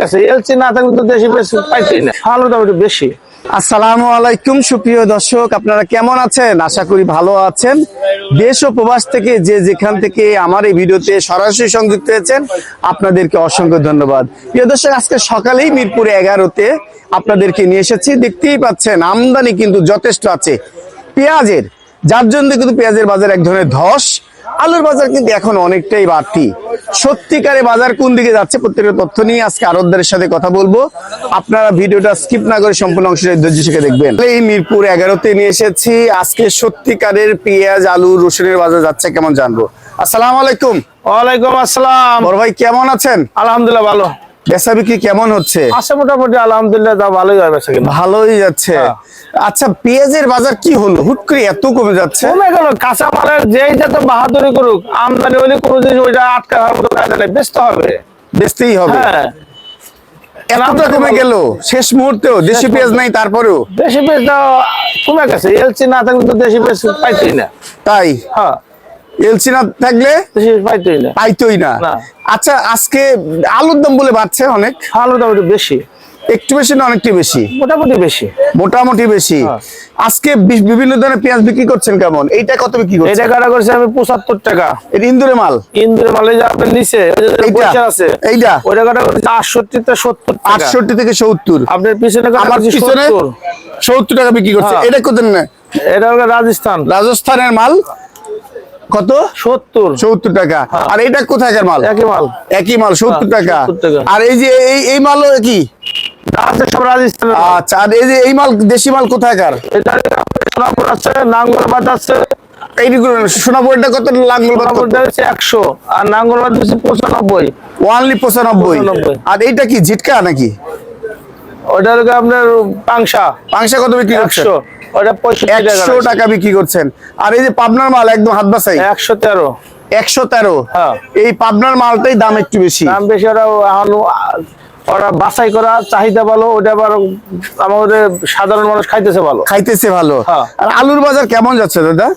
না তো না। একটু বেশি। আসসালামু আলাইকুম, সুপ্রিয় দর্শক, আপনারা কেমন আছেন? আশা করি ভালো আছেন। দেশ ও প্রবাস থেকে যে যেখান থেকে আমার এই ভিডিওতে সরাসরি সংযুক্ত হয়েছেন, আপনাদেরকে অসংখ্য ধন্যবাদ। প্রিয় দর্শক, আজকে সকালেই মিরপুর এগারোতে আপনাদেরকে নিয়ে এসেছি। দেখতেই পাচ্ছেন, আমদানি কিন্তু যথেষ্ট আছে। পেঁয়াজের, যার জন্য কিন্তু পেঁয়াজের বাজার এক ধরনের ধস। আলুর বাজার কিন্তু এখন অনেকটাই বাড়তি। সত্যিকারে বাজার কোন দিকে যাচ্ছে প্রত্যেকটা তথ্য নিয়ে আজকে আরবদারের সাথে কথা বলব। আপনারা ভিডিওটা স্কিপ না করে সম্পূর্ণ অংশটা ধৈর্য শিখে দেখবেন। এই মিরপুর এগারোতে নিয়ে এসেছি। আজকে সত্যিকারের পেঁয়াজ আলু রসুনের বাজার যাচ্ছে কেমন জানব। আসসালামু আলাইকুম। ওয়ালাইকুম আসসালাম। বড় ভাই কেমন আছেন? আলহামদুলিল্লাহ ভালো। বেচা বিক্রি কেমন হচ্ছে? আছে মোটামুটি আলহামদুলিল্লাহ যা ভালোই সেখানে ভালোই যাচ্ছে। হ্যাঁ। আচ্ছা পেঁয়াজের বাজার কি হলো? হুট করে এত কমে যাচ্ছে। কমে গেল কাঁচা মালের যেই যত বাহাদুরি করুক আমদানি হলে কোনো জিনিস ওইটা আটকা হওয়ার মতো কাজ নেই বেচতে হবে। বেচতেই হবে। হ্যাঁ। এতটা কমে গেল শেষ মুহূর্তেও দেশি পেঁয়াজ নাই তারপরেও? দেশি পেঁয়াজ কমে গেছে এলসি না থাকলে তো দেশি পেঁয়াজ পাইতেই না। তাই? হ্যাঁ। এলসি না থাকলে পাইতেই না। আচ্ছা আজকে আলুর দাম বলে বাড়ছে অনেক। আলুর দাম একটু বেশি। একটু বেশি না অনেকটি বেশি? মোটামুটি বেশি। মোটামুটি বেশি। হ্যাঁ। আজকে বিভিন্ন ধরনের পেঁয়াজ বিক্রি করছেন কেমন? এইটা কত বিক্রি করছেন? টাকাটা করছি আমি পঁচাত্তর টাকা। এটা ইন্দুরে মাল? ইন্দ্রের মালে যে আপনার নিচে এইটা? আছে। এইটা? ওই টাকাটা করছি আটষট্টি তে সত্তর টাকা। আটষট্টি থেকে সত্তর। আপনার পিছনে কাটা আমার করছি পিছনে 70 সত্তর টাকা বিক্রি করছে। হ্যাঁ। এটা কত না এটা হলো রাজস্থান। রাজস্থানের মাল? কত? সত্তর। সত্তর টাকা। আর এটা কোথাকার মাল? একই মাল। একই মাল সত্তর হ্যাঁ, টাকা। 70 টাকা। আর এই যে এই এই মাল কি? আচ্ছা আর এই যে এই মাল দেশি মাল কোথাকার? সোনাপুর আছে নাঙ্গলবাদ আছে। সোনাপুরটা কত লাঙ্গল সোনাপুর হচ্ছে একশো আর নাঙ্গলবাদ হচ্ছে পঁচানব্বই। ওয়ানলি পঁচানব্বই। 95 আর এইটা কি ঝিটকা নাকি? ওটা হলো আপনার পাংশা। পাংশা কত বিক্রি একশো। ওটা পঁয়ষট্টি একশো টাকা টাকা বিক্রি করছেন। আর এই যে পাবনার মাল একদম হাত বাসাই? একশো তেরো। একশো তেরো? হ্যাঁ। এই পাবনার মালটাই দাম একটু বেশি। দাম বেশি ওরা এখন ওরা বাছাই করা চাহিদা ভালো ওটা আবার আমাদের সাধারণ মানুষ খাইতেছে ভালো। খাইতেছে ভালো। হ্যাঁ। আর আলুর বাজার কেমন যাচ্ছে দাদা?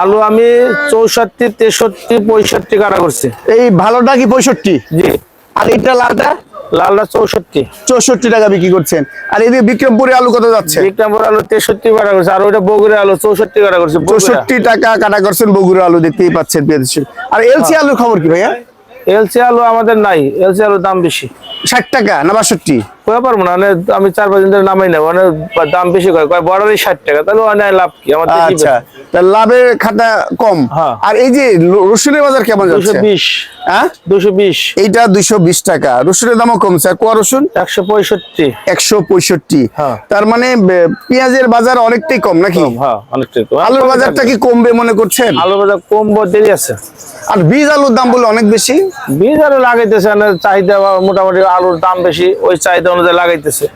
আলু আমি চৌষট্টি তেষট্টি পঁয়ষট্টি কাটা করছি। এই ভালোটা কি পঁয়ষট্টি? জি। আর এইটা লালটা? লালটা চৌষট্টি। চৌষট্টি টাকা বিক্রি করছেন। আর এদিকে বিক্রমপুরে আলু কত যাচ্ছে? বিক্রমপুর আলু তেষট্টি কাটা করছে আর ওইটা বগুড়া আলু চৌষট্টি কাটা করছে চৌষট্টি টাকা কাটা করছেন বগুড়া আলু দেখতেই পাচ্ছেন আর এলসি হ্যাঁ। আলুর খবর কি ভাইয়া? এলসি আলু আমাদের নাই এলসি আলুর দাম বেশি। ষাট টাকা না বাষট্টি? কয়ে পারব না? আমি চার পাঁচ দিন ধরে নামাই না মানে দাম বেশি কয়? কয় বড়ারই ষাট টাকা তাহলে অনেক লাভ কি? আমার আচ্ছা লাভের খাতা কম। হ্যাঁ। আর এই যে রসুনের বাজার কেমন যাচ্ছে? হ্যাঁ? এইটা টাকা। রসুনের দামও কমছে। আর কোয়া রসুন? হ্যাঁ। তার মানে পেঁয়াজের বাজার অনেকটাই কম নাকি? হ্যাঁ অনেকটাই কম। আলুর বাজারটা কি কমবে মনে করছেন? আলুর বাজার কম দেরি আছে। আর বীজ আলুর দাম বলে অনেক বেশি? বীজ আলু লাগাইতেছে মানে চাহিদা মোটামুটি আলুর দাম বেশি ওই চাহিদা অনুযায়ী লাগাইতেছে।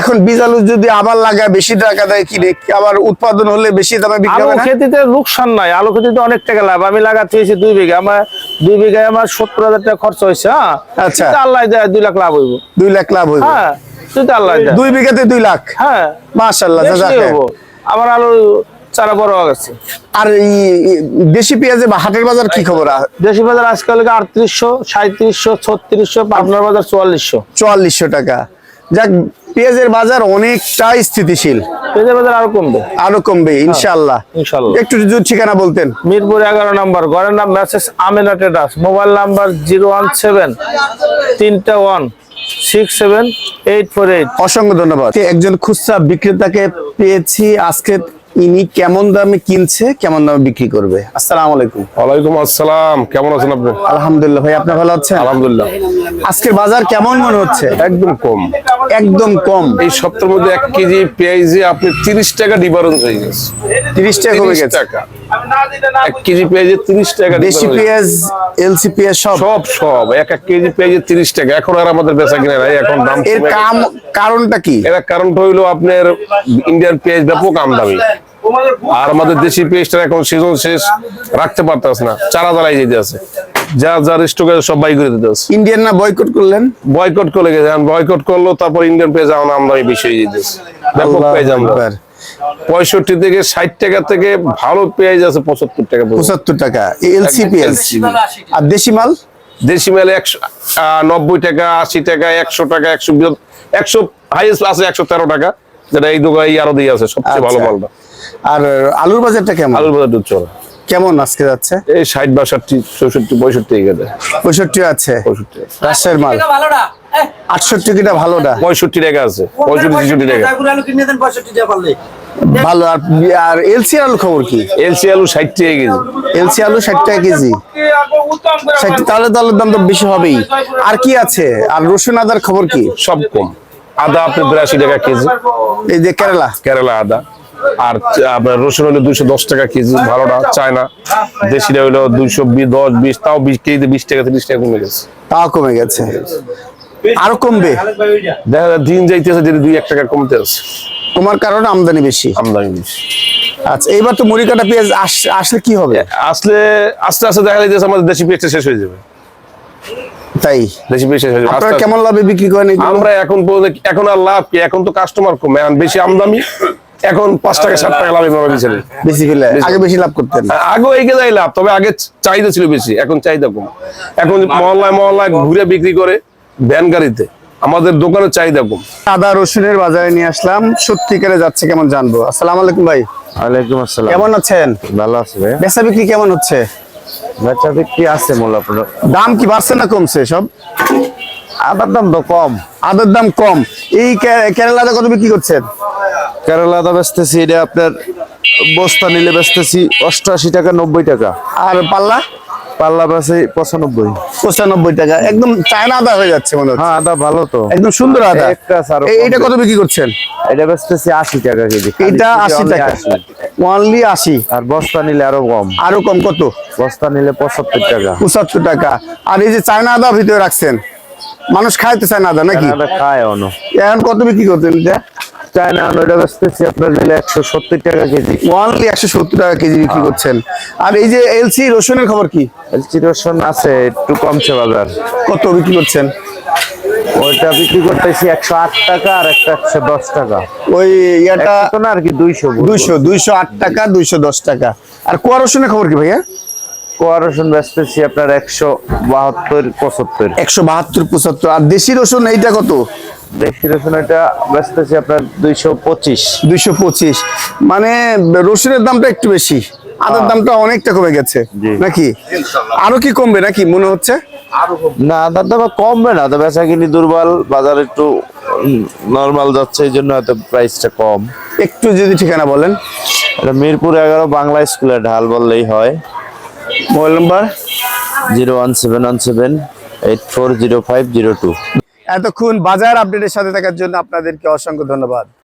এখন বীজ আলু যদি আবার লাগায় বেশি টাকা দেয় কিনে আবার উৎপাদন হলে বেশি দামে বিক্রি হবে খেতিতে লোকসান নাই। আলু খেতিতে অনেক টাকা লাভ। আমি লাগাতে হয়েছি দুই বিঘা। আমার দুই বিঘায় আমার সত্তর হাজার টাকা খরচ হয়েছে হ্যাঁ? আচ্ছা। আল্লাহ দেয় দুই লাখ লাভ হইব। দুই লাখ লাভ হইবে। হ্যাঁ আল্লাহ দেয়। দুই বিঘাতে দুই লাখ? হ্যাঁ। মাশাল্লাহ আমার আলু চারা বড় হয়ে গেছে। আর এই এই দেশি পেঁয়াজে বা হাটের বাজার কি খবর? দেশি বাজার আজকাল আটত্রিশশো সাঁত্রিশশো ছত্রিশশো পাবনার বাজার চুয়াল্লিশশো। চুয়াল্লিশশো টাকা। যাক পেঁয়াজের বাজার অনেকটাই স্থিতিশীল। পেঁয়াজের বাজার আরও কমবে। আরও কমবে ইনশাআল্লাহ। ইনশাল্লাহ একটু যদি ঠিকানা বলতেন। মিরপুর এগারো নাম্বার ঘরের নাম message Amena টেডাস mobile number zero one seven তিনটা one six seven eight four eight. অসংখ্য ধন্যবাদ। একজন খুচরা বিক্রেতাকে পেয়েছি আজকে ইনি কেমন দামে কিনছে কেমন দামে বিক্রি করবে? আসসালামু আলাইকুম। ওয়ালাইকুম আসসালাম। কেমন আছেন আপনি? আলহামদুলিল্লাহ ভাই আপনি ভালো আছেন? আলহামদুলিল্লাহ। আজকের বাজার কেমন মনে হচ্ছে? একদম কম। একদম কম। এই সপ্তাহের মধ্যে এক কেজি পেঁয়াজে আপনি তিরিশ টাকা ডিফারেন্স হয়ে গেছে। তিরিশ টাকা কমে 30 গেছে। টাকা। এক কেজি পেঁয়াজে তিরিশ টাকা দেশি হয়ে। পেঁয়াজ এলসি পেঁয়াজ সব? সব সব। এক এক কেজি পেঁয়াজে তিরিশ টাকা। এখন আর আমাদের বেচা কিনা নাই। এখন দাম এর কারণটা কি? এর কারণটা হইল আপনার ইন্ডিয়ান পেঁয়াজ ব্যাপক আমদামি আর আমাদের দেশি পেঁয়াজটা এখন সিজন শেষ রাখতে পারতেছে না। চারা জ্বালাই যেতে আছে। যা যার স্টকে সব বাই করে দিতে আছে। ইন্ডিয়ান না বয়কট করলেন? বয়কট করে গেছে। বয়কট করল তারপর ইন্ডিয়ান পেঁয়াজ এখন আমদানি বেশি হয়ে যেতেছে। ব্যাপক পেঁয়াজ আমরা। পঁয়ষট্টি থেকে ষাট টাকা থেকে ভালো পেঁয়াজ আছে পঁচাত্তর টাকা। পঁচাত্তর টাকা। এলসি পেঁয়াজ আর দেশি মাল? দেশি মেলে একশো নব্বই টাকা আশি টাকা একশো টাকা একশো একশো হাইয়েস্ট আছে একশো তেরো টাকা। যেটা এই দোকানে আরও দিয়ে আছে সবচেয়ে ভালো আচ্ছা। মালটা। আর আলুর বাজারটা কেমন? আলুর বাজার চলে কেমন আজকে যাচ্ছে? এই ষাট বাষট্টি চৌষট্টি পঁয়ষট্টি এগিয়ে পঁয়ষট্টি আছে। পঁয়ষট্টি আছে। রাজশাহীর মাল। আটষট্টি কিটা ভালোটা? পঁয়ষট্টি টাকা আছে। পঁয়ষট্টি ছেষট্টি টাকা। ভালো আর আর এলসি আলু খবর কি? এলসি আলু ষাট টাকা কেজি। এলসি আলু ষাট টাকা কেজি। ষাট তাহলে তো আলুর দাম তো বেশি হবেই। আর কি আছে? আর রসুন আদার খবর কি? সব কম। আদা আপনি বিরাশি টাকা কেজি। এই যে কেরালা। কেরালা আদা। আর আপনার রসুন হলো দুইশো দশ টাকা কেজি ভালোটা চায়না। দেশিটা হলো দুইশো দশ বিশ তাও বিশ কেজিতে বিশ টাকা তিরিশ টাকা কমে গেছে। তাও কমে গেছে। আরও কমবে? দেখা যায় দিন যাইতেছে যদি দুই এক টাকা কমতে আছে। তোমার কারণে আমদানি বেশি? আমদানি বেশি। আচ্ছা এইবার তো মুড়ি কাটা পেঁয়াজ আসলে কি হবে? আসলে আস্তে আস্তে দেখা যাইতেছে আমাদের দেশি পেঁয়াজটা শেষ হয়ে যাবে। তাই? দেশি পেঁয়াজ শেষ হয়ে যাবে। আপনারা কেমন লাভে বিক্রি করেন আমরা এখন এখন আর লাভ কি? এখন তো কাস্টমার কমে। বেশি আমদানি। এখন পাঁচ টাকা সাত টাকা লাভ এভাবে দিচ্ছে বেশি ফেলে আগে বেশি লাভ করতেন। আগেও এগিয়ে যায় লাভ তবে আগে চাহিদা ছিল বেশি এখন চাহিদা কম। এখন মহল্লায় মহল্লায় ঘুরে বিক্রি করে ভ্যান গাড়িতে আমাদের দোকানের চাহিদা কম। আদা রসুনের বাজারে নিয়ে আসলাম সত্যিকারে যাচ্ছে কেমন জানব? আসসালামু আলাইকুম ভাই। ওয়ালাইকুম আসসালাম। কেমন আছেন? ভালো আছে ভাই। বেচা বিক্রি কেমন হচ্ছে? বেচা বিক্রি আছে মূল আপনার। দাম কি বাড়ছে না কমছে সব? আদার দাম তো কম। আদার দাম কম। এই কে- কেরালা আদা কত বিক্রি করছেন? কেরালা আদা বেচতেছি এটা আপনার বস্তা নিলে বেচতেছি অষ্টআশি টাকা নব্বই টাকা। আর পাল্লা? পাল্লা পঁচানব্বই। পঁচানব্বই টাকা। একদম চায়না আদা হয়ে যাচ্ছে মনে হচ্ছে। হ্যাঁ আদা ভালো তো। একদম সুন্দর আদা। একটা আছে আরও এইটা কত বিক্রি করছেন? এটা বেচতেছি আশি টাকা কেজি। খালি আশি টাকা। 80 ওনলি আশি। আর বস্তা নিলে আরও কম। আরও কম কত? বস্তা নিলে পঁচাত্তর টাকা। পঁচাত্তর টাকা। আর এই যে চায়না আদা ভিতরে রাখছেন মানুষ খাইতে চায় না আদা নাকি? খায় এখন কত বিক্রি করছেন এটা? চায়না বেচতেছি আপনার নিলে একশো সত্তর টাকা কেজি। ওনলি একশো সত্তর টাকা কেজি বিক্রি করছেন। আর এই যে এলসি রসুনের খবর কি? এলচি রসুন আছে একটু কমছে বাজার। কত বিক্রি করছেন? ওইটা বিক্রি করতেছি একশো আট টাকা আর একটা একশো দশ টাকা। ওই ইয়াটা না আর কি দুইশো দুইশো দুইশো আট টাকা দুইশো দশ টাকা। আর কুয়া রসুনের খবর কি ভাইয়া? কোয়া রসুন বেচতেছি আপনার একশো বাহাত্তর পঁচাত্তর। একশো বাহাত্তর পঁচাত্তর। আর দেশি রসুন এইটা কত? দেশি রসুন এটা বেচতেছি আপনার দুইশো পঁচিশ। দুইশো পঁচিশ। মানে রসুনের দামটা একটু বেশি। আদার দামটা অনেকটা কমে গেছে। নাকি? আরও কি কমবে নাকি? মনে হচ্ছে? না আদার দাম কমবে না। তো বেচা কিনি দুর্বল বাজার একটু নর্মাল যাচ্ছে এই জন্য হয়তো প্রাইসটা কম। একটু যদি ঠিকানা বলেন। এটা মিরপুর এগারো বাংলা স্কুলের ঢাল বললেই হয়। Mobile number? Zero one seven one seven eight four zero five zero two. এতক্ষণ বাজার আপডেটের সাথে থাকার জন্য আপনাদেরকে অসংখ্য ধন্যবাদ।